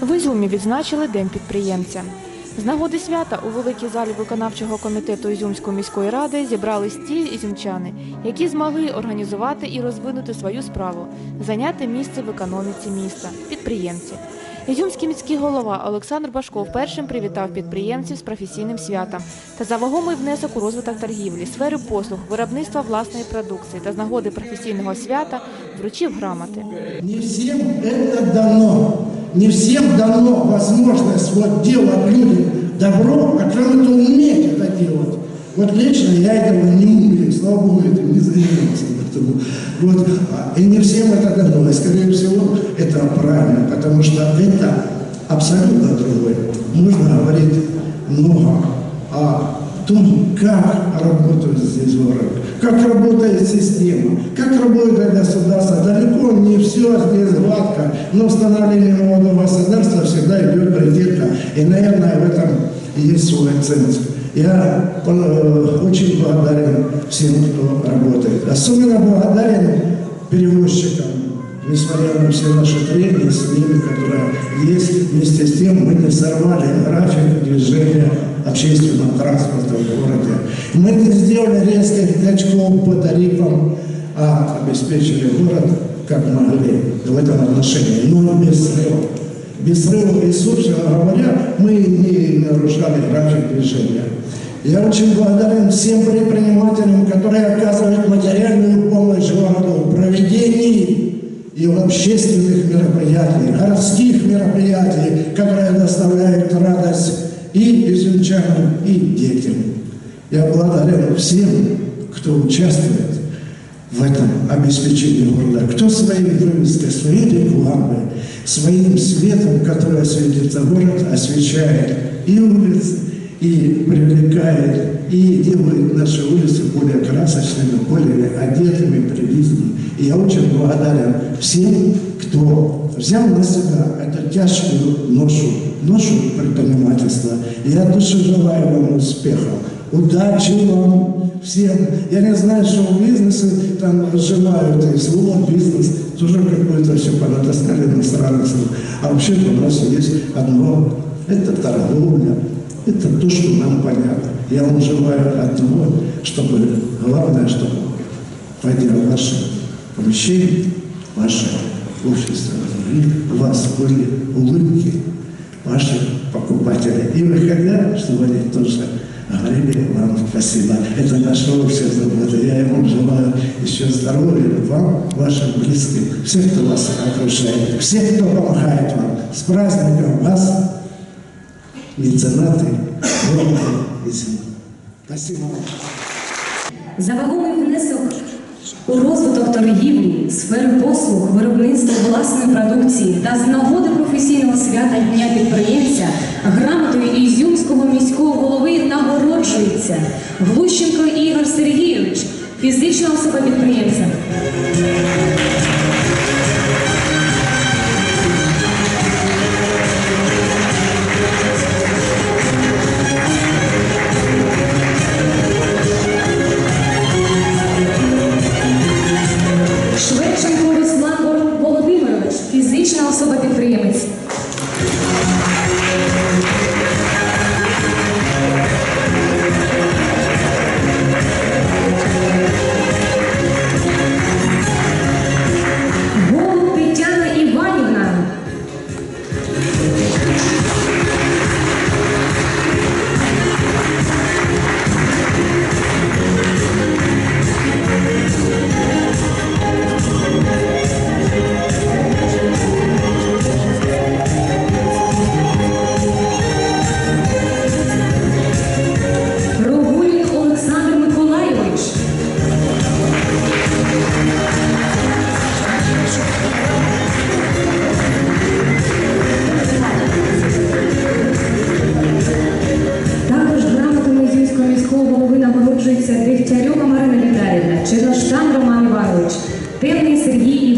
В Ізюмі відзначили День підприємця. З нагоди свята у великій залі виконавчого комітету Ізюмської міської ради зібрались ті ізюмчани, які змогли організувати і розвинути свою справу, зайняти місце в економіці міста підприємці. Ізюмський міський голова Олександр Башков першим привітав підприємців з професійним святом та за вагомий внесок у розвиток торгівлі, сфери послуг, виробництва власної продукції та з нагоди професійного свята вручив грамоти. Не всем это дано. Не всем дано возможность вот делать людям добро, а кроме того уметь это делать. Вот лично я этого не умею, слава Богу, этим не занимался. Поэтому, вот, а, и не всем это дано. И, скорее всего, это правильно, потому что это абсолютно другое. Можно говорить много о том, как работает здесь город, как работает система, как работает государство. Далеко не все здесь гладко, но становление нового государства всегда идет приоритетно. И, наверное, в этом есть свой ценность. Я э, очень благодарен всем, кто работает. Особенно благодарен перевозчикам, несмотря на все наши трения с ними, которые есть, вместе с тем мы не сорвали график движения общественного транспорта в городе. Мы не сделали резких скачков по тарифам, а обеспечили город как могли в этом отношении, но без срыва. Без срыва и, собственно говоря, мы не нарушали график движения. Я очень благодарен всем предпринимателям, которые оказывают материальную помощь городу в проведении и в общественных мероприятиях, городских мероприятий, и изюмчанам, и детям. Я благодарен всем, кто участвует в этом обеспечении города. Кто своей вывеской, своей рекламой, своим светом, который осветится город, освещает и улицы, и привлекает, и делает наши улицы более красочными, более одетыми, приличными. Я очень благодарен всем, кто взял на себя эту тяжкую ношу, ношу предпринимательства. И я души желаю вам успеха, удачи вам всем. Я не знаю, что в бизнесе там разжимают, и слово бизнес тоже какое-то все понатаскали на страницу. А вообще-то у нас есть одно, это торговля, это то, что нам понятно. Я вам желаю одного, чтобы, главное, чтобы, войдя в ваше помещение, в ваше общество, вас были улыбки ваших покупателей. И выходя, чтобы они тоже говорили вам спасибо. Это наше общее забота. Я вам желаю еще здоровья вам, вашим близким, всех, кто вас окружает, всех, кто помогает вам. С праздником вас! меценаты города Изюма. Спасибо вам. За вагомий внесок у розвиток торгівлі, сфери послуг, виробництва власної продукції та з нагоди професійного свята Дня підприємця грамотою Ізюмського міського голови нагороджується Глущенко Ігор Сергійович, фізична особа підприємця.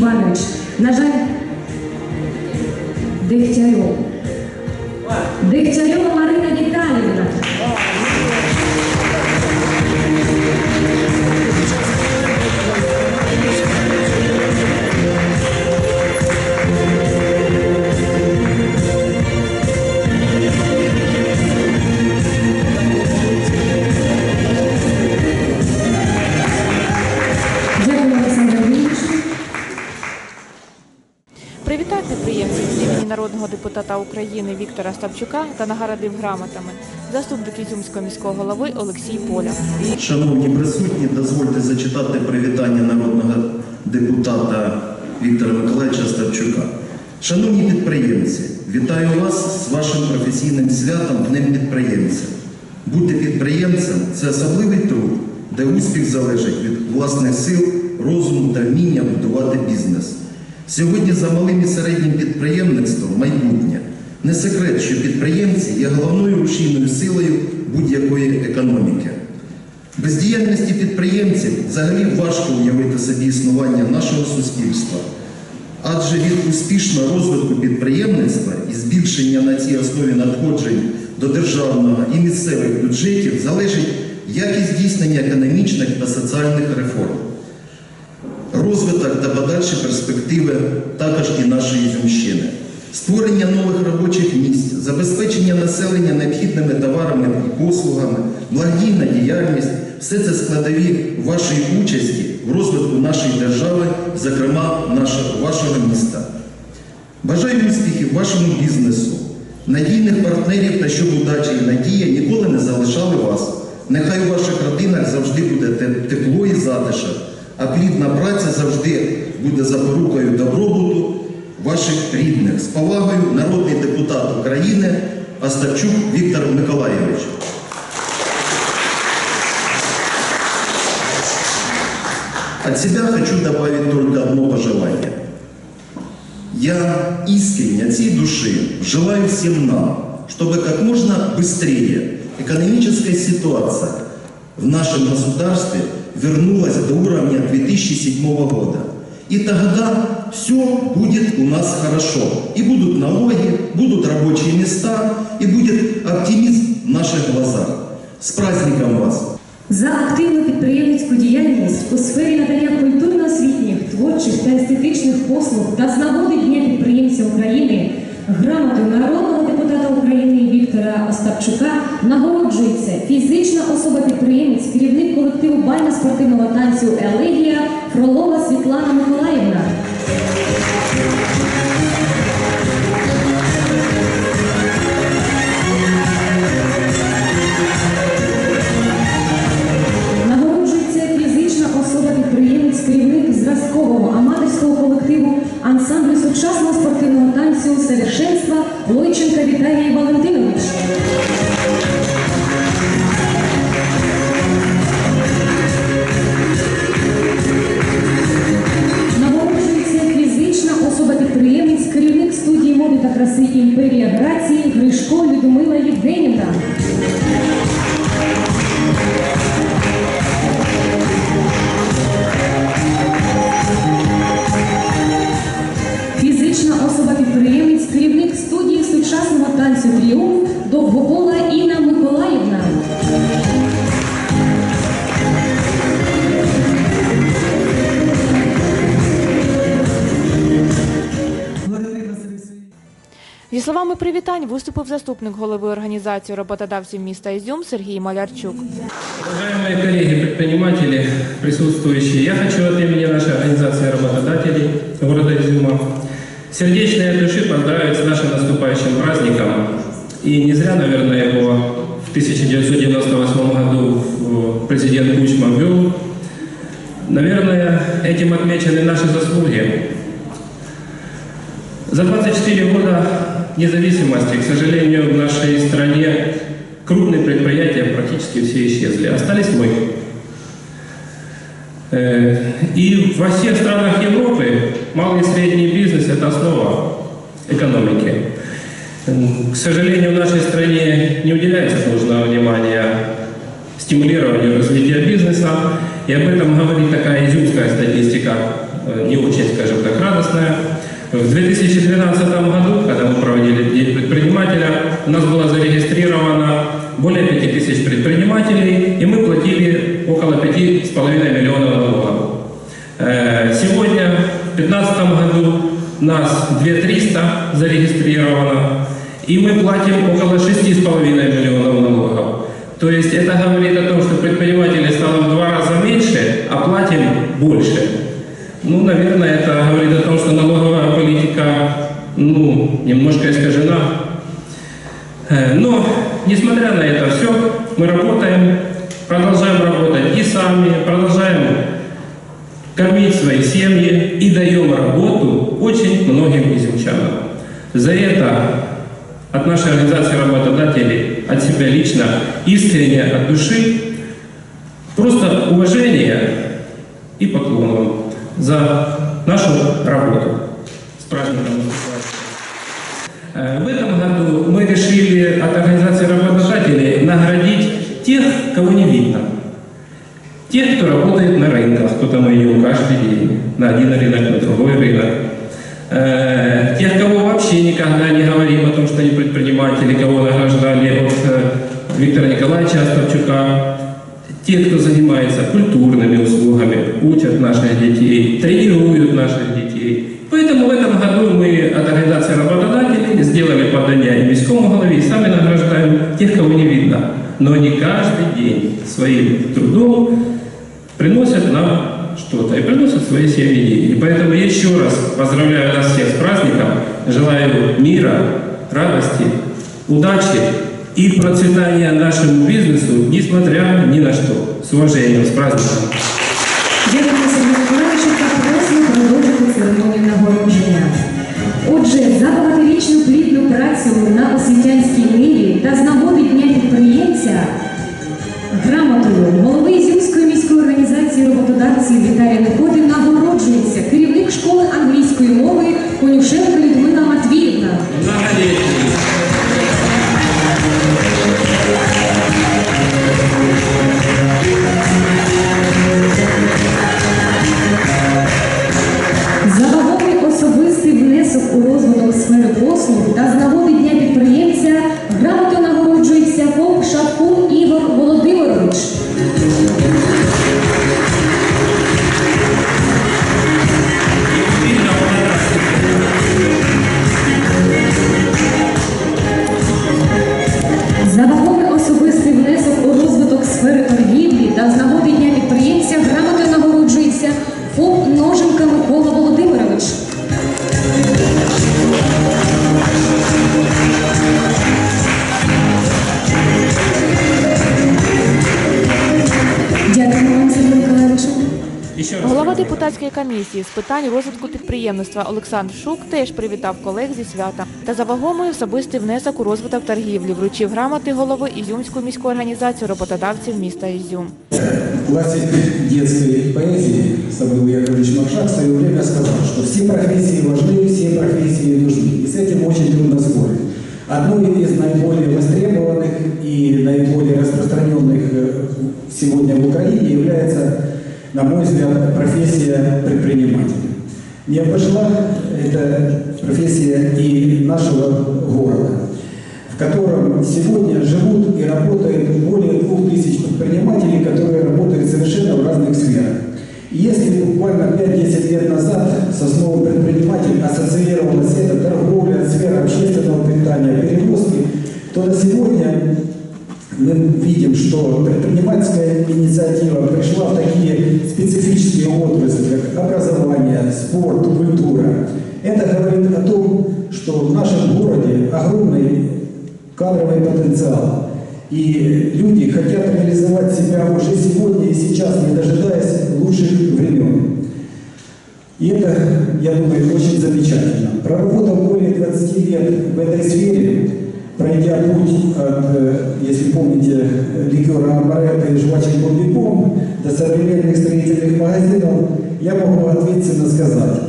Іванович. На жаль, Дегтярьов. України Віктора Ставчука та нагородив грамотами заступник Ізюмського міського голови Олексій Поля. Шановні присутні, дозвольте зачитати привітання народного депутата Віктора Миколаївича Ставчука. Шановні підприємці, вітаю вас з вашим професійним святом Днем підприємця. Бути підприємцем це особливий труд, де успіх залежить від власних сил, розуму та вміння будувати бізнес. Сьогодні за малим і середнім підприємництвом майбутнє. Не секрет, що підприємці є головною рушійною силою будь-якої економіки. Без діяльності підприємців взагалі важко уявити собі існування нашого суспільства. Адже від успішного розвитку підприємництва і збільшення на цій основі надходжень до державного і місцевих бюджетів залежить якість здійснення економічних та соціальних реформ, розвиток та подальші перспективи також і нашої Ізюмщини, створення нових робочих місць, забезпечення населення необхідними товарами і послугами, благодійна діяльність все це складові вашої участі в розвитку нашої держави, зокрема вашого міста. Бажаю успіхів вашому бізнесу, надійних партнерів та щоб удача і надія ніколи не залишали вас. Нехай у ваших родинах завжди буде тепло і затишок, а плідна праця завжди буде запорукою добробуту ваших рідних. З повагою народний депутат України Остапчук Віктор Миколайович. От себя хочу добавить только одно пожелание. Я искренне от всей души желаю всем нам, чтобы как можно быстрее экономическая ситуация в нашем государстве вернулась до уровня 2007 года. И тогда все будет у нас хорошо. И будут налоги, будут рабочие места, и будет оптимизм в наших глазах. С праздником вас! За активну підприємницьку діяльність у сфері надання культурно-освітніх, творчих та естетичних послуг та з нагоди Дня підприємця України грамотою народного депутата України Віктора Остапчука нагороджується фізична особа-підприємець, керівник колективу бально-спортивного танцю Елегія Фролова Світлана Миколаївна. Нагороджується краси імперія Грації Гришко Людмила Євгенівна. привітань виступив заступник голови організації роботодавців міста Ізюм Сергій Малярчук. Уважаемые коллеги-предприниматели, присутствующие, я хочу от имени нашей организации работодателей города Изюма сердечно и от души поздравить с нашим наступающим праздником. И не зря, наверное, его в 1998 году э, президент Кучма ввел. Наверное, этим отмечены наши заслуги. За 24 года независимости, к сожалению, в нашей стране крупные предприятия практически все исчезли. Остались мы. Э, И во всех странах Европы малый и средний бизнес – это основа экономики. К сожалению, в нашей стране не уделяется должного внимания стимулированию развития бизнеса. И об этом говорит такая изюмская статистика, э, не очень, скажем так, радостная. В 2012 году, когда мы проводили День предпринимателя, у нас было зарегистрировано более 5000 предпринимателей, и мы платили около 5,5 миллионов налогов. Э, Сегодня, в 2015 году, нас 2300 зарегистрировано, и мы платим около 6,5 миллионов налогов. То есть это говорит о том, что предпринимателей стало в два раза меньше, а платим больше. Ну, наверное, это говорит о том, что налоговая политика ну, немножко искажена. Э, Но, несмотря на это все, мы работаем, продолжаем работать и сами, продолжаем кормить свои семьи и даем работу очень многим изюмчанам. За это от нашей организации работодателей, от себя лично, искренне, от души, просто уважение и поклон вам за нашу работу. С праздником! Э, В этом году мы решили от организации работодателей наградить тех, кого не видно. Тех, кто работает на рынках, кто-то мы идем каждый день, на один рынок, на другой рынок. Э, Тех, кого вообще никогда не говорим о том, что они предприниматели, кого награждали от э, Виктора Николаевича Остапчука. Те, кто занимается культурными услугами, учат наших детей, тренируют наших детей. Поэтому в этом году мы от организации работодателей сделали подание и міському голове, и сами награждаем тех, кого не видно. Но они каждый день своим трудом приносят нам что-то и приносят свои семьи деньги. Поэтому еще раз поздравляю нас всех с праздником, желаю мира, радости, удачи и процветания нашему бизнесу, несмотря ни на что. С уважением, с праздником! Дякуємо Сергію Миколаївичу та просимо продовжити церемонію нагородження. Отже, за багаторічну плідну працю на освітянській ниві та з нагоди Дня підприємця грамотою голови Ізюмської міської організації роботодавців Віталія Никоти нагороджується керівник школи англійської мови Конюшенко Людмила Матвіївна. Многолетний. Послуг та з нагоди Дня підприємця грамотою нагороджується Поп Шапкун Голова депутатської комісії з питань розвитку підприємництва Олександр Шук теж привітав колег зі свята та за вагомий особистий внесок у розвиток торгівлі вручив грамоти голови Ізюмської міської організації роботодавців міста Ізюм. Классик детской поэзии Самуил Яковлевич Маршак в свое время сказал, что все профессии важны, все профессии нужны. И с этим очень трудно спорить. Одной из наиболее востребованных и наиболее распространенных э, сегодня в Украине является, на мой взгляд, профессия предпринимателя. Не обошла эта профессия и нашего города, в котором сегодня живут и работают более двух тысяч предпринимателей, которые работают совершенно в разных сферах. И если буквально 5-10 лет назад со словом предприниматель ассоциировалась эта торговля, сфера общественного питания, перевозки, то на сегодня мы видим, что предпринимательская инициатива пришла в такие специфические отрасли, как образование, спорт, культура. Это говорит о том, что в нашем городе огромный кадровый потенциал. И люди хотят реализовать себя уже сегодня и сейчас, не дожидаясь лучших времен. И это, я думаю, очень замечательно. Проработав более 20 лет в этой сфере, пройдя путь от, э, если помните, ликера Амаретто и жвачек Бомбипом до современных строительных магазинов, я могу ответственно сказать,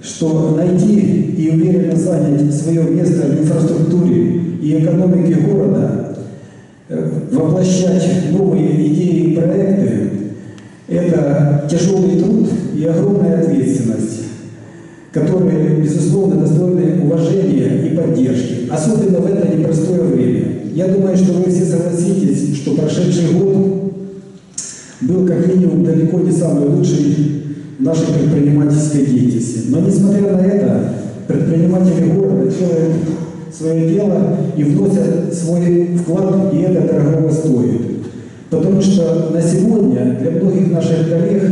что найти и уверенно занять свое место в инфраструктуре и экономике города, э, воплощать новые идеи и проекты – это тяжелый труд и огромная ответственность, которые, безусловно, достойны уважения и поддержки, особенно в это непростое время. Я думаю, что вы все согласитесь, что прошедший год был как минимум далеко не самый лучший в нашей предпринимательской деятельности. Но несмотря на это, предприниматели города делают свое дело и вносят свой вклад, и это дорого стоит. Потому что на сегодня для многих наших коллег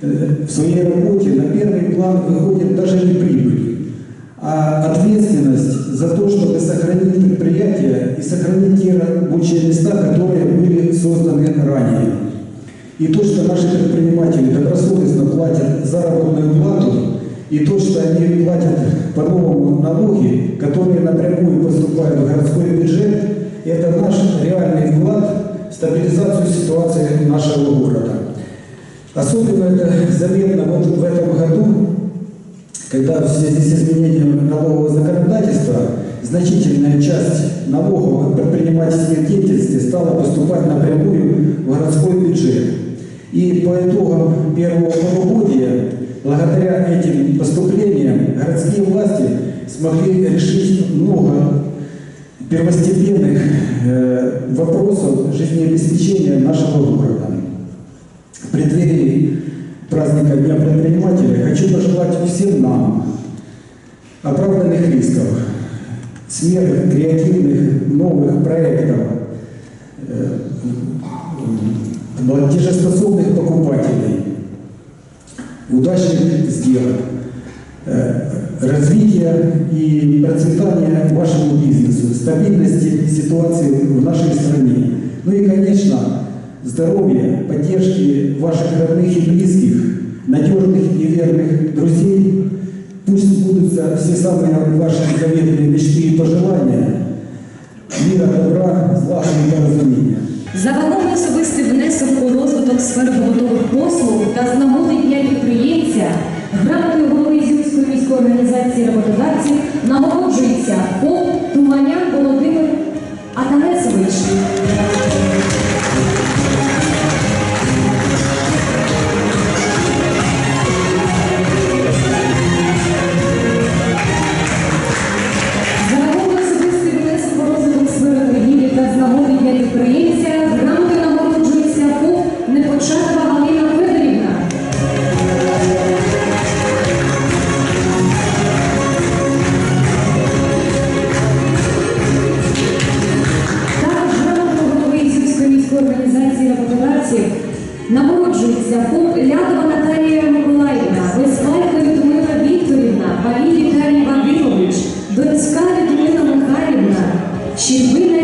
в своей работе на первый план выходит даже не прибыль, а ответственность за то, чтобы сохранить предприятие и сохранить те рабочие места, которые были созданы ранее. И то, что наши предприниматели добросовестно платят заработную плату, и то, что они платят по-новому налоги, которые напрямую поступают в городской бюджет, это наш реальный вклад в стабилизацию ситуации нашего города. Особенно это заметно вот в этом году, когда в связи с изменением налогового законодательства значительная часть налогов от предпринимательской деятельности стала поступать напрямую в городской бюджет. И по итогам первого полугодия, благодаря этим поступлениям, городские власти смогли решить много первостепенных э, вопросов жизнеобеспечения нашего города. В преддверии праздника Дня предпринимателя хочу пожелать всем нам оправданных рисков, смелых, креативных, новых проектов, э, платежеспособных покупателей, удачных сделок, э, развития и процветания вашему бизнесу, стабильности ситуации в нашей стране. Ну и, конечно, здоровья, поддержки ваших родных и близких, надежных и верных друзей. Пусть сбудутся все самые ваши заветные мечты и пожелания. Мира, добра, зла и порозуміння. За вагомий особистий внесок у розвиток сфери побутових послуг та з нагоди дня підприємця грамотою голови Ізюмської міської організації роботодавців нагороджується ФОП Туманян Володимир Атанесович. нагороджується ФОП Лядова Наталія Миколаївна, Веспалько Людмила Вікторівна, Валій Віталій Вадимович, Донська Людмила Михайлівна, Щербин